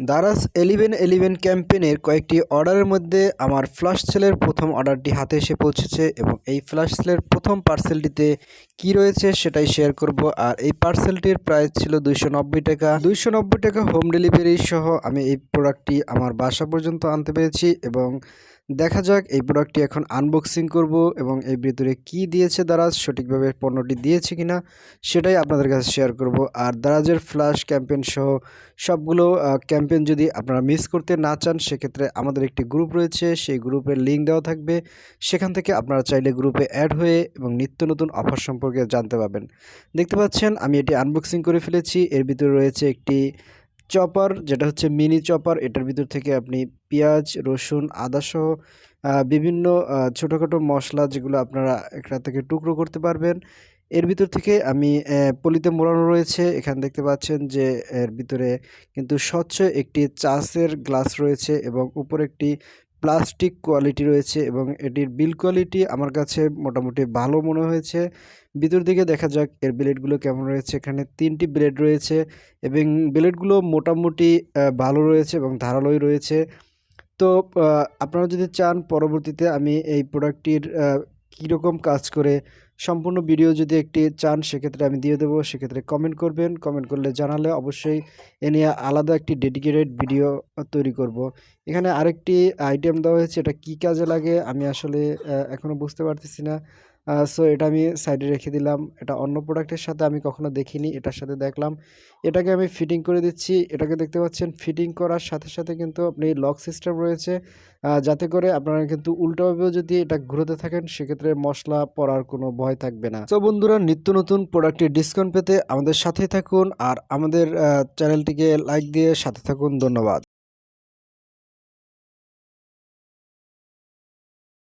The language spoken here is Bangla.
দারাস এলিভেন এলিভেন ক্যাম্পেনের কয়েকটি অর্ডারের মধ্যে আমার ফ্লাশ সেলের প্রথম অর্ডারটি হাতে এসে পৌঁছেছে এবং এই ফ্লাশ সেলের প্রথম পার্সেলটিতে কি রয়েছে সেটাই শেয়ার করব। আর এই পার্সেলটির প্রাইস ছিল দুইশো নব্বই টাকা। দুইশো নব্বই টাকা হোম ডেলিভারি সহ আমি এই প্রোডাক্টটি আমার বাসা পর্যন্ত আনতে পেরেছি এবং দেখা যাক এই প্রোডাক্টটি এখন আনবক্সিং করব এবং এই ভিতরে কি দিয়েছে দারাজ, সঠিকভাবে পণ্যটি দিয়েছে কিনা, সেটাই আপনাদের কাছে শেয়ার করব। আর দারাজের ফ্ল্যাশ ক্যাম্পেইন সহ সবগুলো ক্যাম্পেইন যদি আপনারা মিস করতে না চান, সেক্ষেত্রে আমাদের একটি গ্রুপ রয়েছে, সেই গ্রুপের লিঙ্ক দেওয়া থাকবে। সেখান থেকে আপনারা চাইলে গ্রুপে অ্যাড হয়ে এবং নিত্য নতুন অফার সম্পর্কে জানতে পারবেন। দেখতে পাচ্ছেন, আমি এটি আনবক্সিং করে ফেলেছি। এর ভিতরে রয়েছে একটি চপার যেটা হচ্ছে মিনি চপার এটার ভিতর থেকে আপনি পেঁয়াজ রসুন আদা সহ আহ, বিভিন্ন ছোটোখাটো মশলা যেগুলো আপনারা এখান থেকে টুকরো করতে পারবেন। এর ভিতর থেকে আমি পলিতে মোড়ানো রয়েছে। এখানে দেখতে পাচ্ছেন যে এর ভিতরে কিন্তু স্বচ্ছ একটি চাষের গ্লাস রয়েছে এবং উপরে একটি প্লাস্টিক কোয়ালিটি রয়েছে এবং এটির বিল কোয়ালিটি আমার কাছে মোটামুটি ভালো মনে হয়েছে। ভিতর দিকে দেখা যাক এর ব্লেডগুলো কেমন রয়েছে। এখানে তিনটি ব্লেড রয়েছে এবং ব্লেডগুলো মোটামুটি ভালো রয়েছে এবং ধারালোই রয়েছে। তো আপনারা যদি চান পরবর্তীতে আমি এই প্রোডাক্টটির কীরকম কাজ করে সম্পূর্ণ ভিডিও যদি একটি চান, সেক্ষেত্রে আমি দিয়ে দেবো। সেক্ষেত্রে কমেন্ট করবেন। কমেন্ট করলে জানালে অবশ্যই এ নিয়ে আলাদা একটি ডেডিকেটেড ভিডিও তৈরি করব। এখানে আরেকটি আইটেম দেওয়া হয়েছে। এটা কি কাজে লাগে? আমি আসলে এখনও বুঝতে পারতেছি না। সো এটা আমি সাইডে রেখে দিলাম। এটা অন্য প্রোডাক্টের সাথে আমি কখনো দেখিনি, এটার সাথে দেখলাম। এটাকে আমি ফিটিং করে দিচ্ছি। এটাকে দেখতে পাচ্ছেন ফিটিং করার সাথে সাথে কিন্তু আপনি লক সিস্টেম রয়েছে। যাতে করে আপনারা কিন্তু উল্টোভাবেও যদি এটা ঘুরোতে থাকেন, সেক্ষেত্রে মশলা পড়ার কোনো ভয় থাকবে না। তো বন্ধুরা, নিত্য নতুন প্রোডাক্টের ডিসকাউন্ট পেতে আমাদের সাথেই থাকুন। আর আমাদের চ্যানেলটিকে লাইক দিয়ে সাথে থাকুন। ধন্যবাদ।